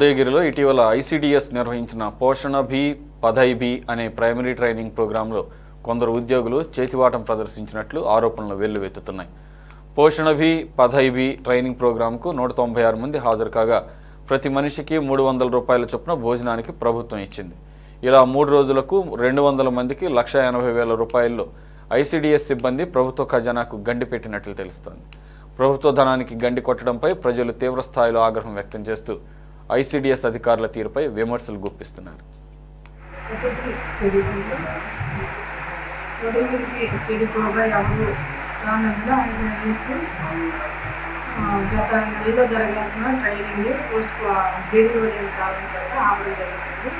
ఉదయగిరిలో ఇటీవల ఐసీడీఎస్ నిర్వహించిన పోషణ భీ పదై భీ అనే ప్రైమరీ ట్రైనింగ్ ప్రోగ్రాంలో కొందరు ఉద్యోగులు చేతివాటం ప్రదర్శించినట్లు ఆరోపణలు వెల్లువెత్తుతున్నాయి. పోషణ భీ పదై భీ ట్రైనింగ్ ప్రోగ్రాంకు నూట తొంభై ఆరు మంది హాజరు కాగా ప్రతి మనిషికి మూడు వందల రూపాయల చొప్పున భోజనానికి ప్రభుత్వం ఇచ్చింది. ఇలా మూడు రోజులకు రెండు వందల మందికి లక్ష ఎనభై వేల రూపాయల్లో ఐసీడీఎస్ సిబ్బంది ప్రభుత్వ ఖజానాకు గండి పెట్టినట్లు తెలుస్తోంది. ప్రభుత్వ ధనానికి గండి కొట్టడంపై ప్రజలు తీవ్ర స్థాయిలో ఆగ్రహం వ్యక్తం చేస్తూ ఐసీడీఎస్ అధికారుల తీరుపై విమర్శలు గుప్పిస్తున్నారు గత నెలలో జరగాల్సిన ట్రైనింగ్ పోస్ట్ డీడీ వెళ్ళిన కాలం తర్వాత ఆవిడ జరుగుతుంది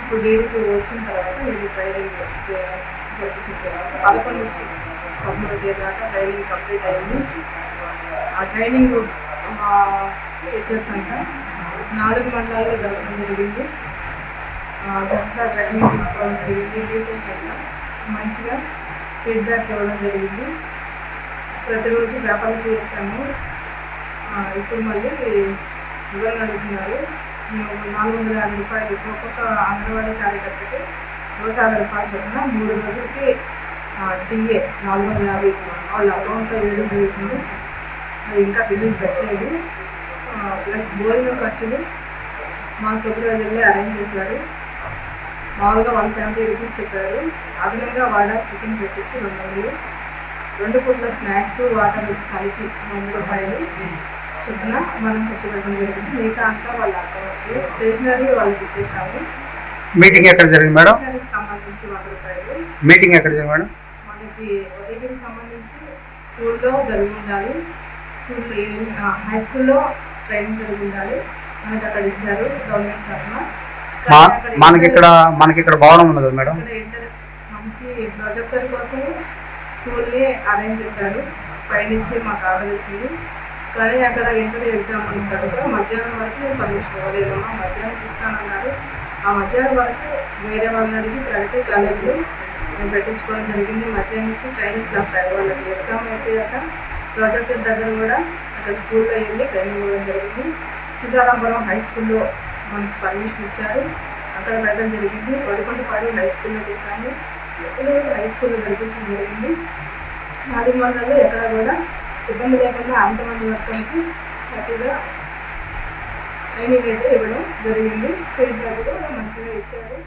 ఇప్పుడు డేడీకి వచ్చిన తర్వాత నేను ట్రైనింగ్ జరుగుతున్న తర్వాత పదకొండు నుంచి పదమూడో తేదీ దాకా ట్రైనింగ్ కంప్లీట్ అయింది ఆ ట్రైనింగ్ టీచర్స్ అంతా నాలుగు మండలాల్లో జరగడం జరిగింది చక్కగా ట్రైనింగ్ తీసుకోవడం జరిగింది టీచర్స్ అంతా మంచిగా ఫీడ్బ్యాక్ ఇవ్వడం జరిగింది. ప్రతిరోజు వ్యాపారం చేసాము ఇప్పుడు మళ్ళీ వివరణ అడుగుతున్నారు. మేము నాలుగు వందల యాభై రూపాయలు ఒక్కొక్క అంగన్వాడీ కార్యకర్తకి నూట యాభై రూపాయలు చొప్పున మూడు రోజులకి టీఏ నాలుగు వందల యాభై వాళ్ళ అకౌంట్లో వేయడం జరుగుతుంది. అది ఇంకా బిల్లులు పెట్టలేదు. ప్లస్ భోజనం ఖర్చులు మా సూపర్వైజర్లే అరేంజ్ చేశారు. మామూలుగా వన్ సెవెంటీ రూపీస్ చెప్పారు. అదనంగా వాడ చికెన్ పెట్టించి రెండు వందలు. రెండు పూట్ల స్నాక్స్ వాటర్ కలిపి వంద రూపాయలు. చొప్పున మనం ఖర్చు పెట్టడం జరిగింది. మిగతా అంతా వాళ్ళ అకౌంట్కి స్టేషనరీ వాళ్ళకి ఇచ్చేసాము. మీటింగ్ ఎక్కడ జరిగింది మేడం? సంబంధించి వంద రూపాయలు. మీటింగ్ ఎక్కడ జరిగింది మేడం? మనకి ఉదయగిరికి సంబంధించి స్కూల్లో జరిగి ఉండాలి స్కూల్ హై స్కూల్లో ట్రైనింగ్ జరిగి ఉండాలి మనకి అక్కడ ఇచ్చారు గవర్నమెంట్ తరఫున. మనకి ఇక్కడ మనకి ఇక్కడ భవనం ఉంది కదా మేడం మనకి ప్రొజెక్టర్ కోసం స్కూల్ని అరేంజ్ చేశారు. పైనుంచి మాకు ఆర్డర్ వచ్చింది కానీ అక్కడ ఇంటర్ ఎగ్జామ్ ఉన్న తర్వాత మధ్యాహ్నం వరకు పర్మిషన్ ఇవ్వలేదమ్మా మధ్యాహ్నం ఇస్తానన్నారు. ఆ మధ్యాహ్నం వరకు వేరే వాళ్ళని అడిగి ప్రైవేట్ కాలేజీలో మేము పెట్టించుకోవడం జరిగింది. మధ్యాహ్నం నుంచి ట్రైనింగ్ క్లాస్ అయ్యి వాళ్ళకి. ఎగ్జామ్ అయిపోయాక ప్రాజెక్టు దగ్గర కూడా అక్కడ స్కూల్లో వెళ్ళి ట్రైనింగ్ ఇవ్వడం జరిగింది. సీతారాంపురం హై స్కూల్లో మనకి పర్మిషన్ ఇచ్చారు. అక్కడ వెళ్ళడం జరిగింది. వడికొండపాడు హై స్కూల్లో చేశాము. ఎప్పుడు హై స్కూల్లో జరిపించడం జరిగింది. నాలుగు ఎక్కడ కూడా ఇబ్బంది లేకుండా అంతమంది వర్గానికి హ్యాపీగా ట్రైనింగ్ అయితే ఇవ్వడం జరిగింది. ఫీడ్బ్యాక్ కూడా మంచిగా ఇచ్చారు.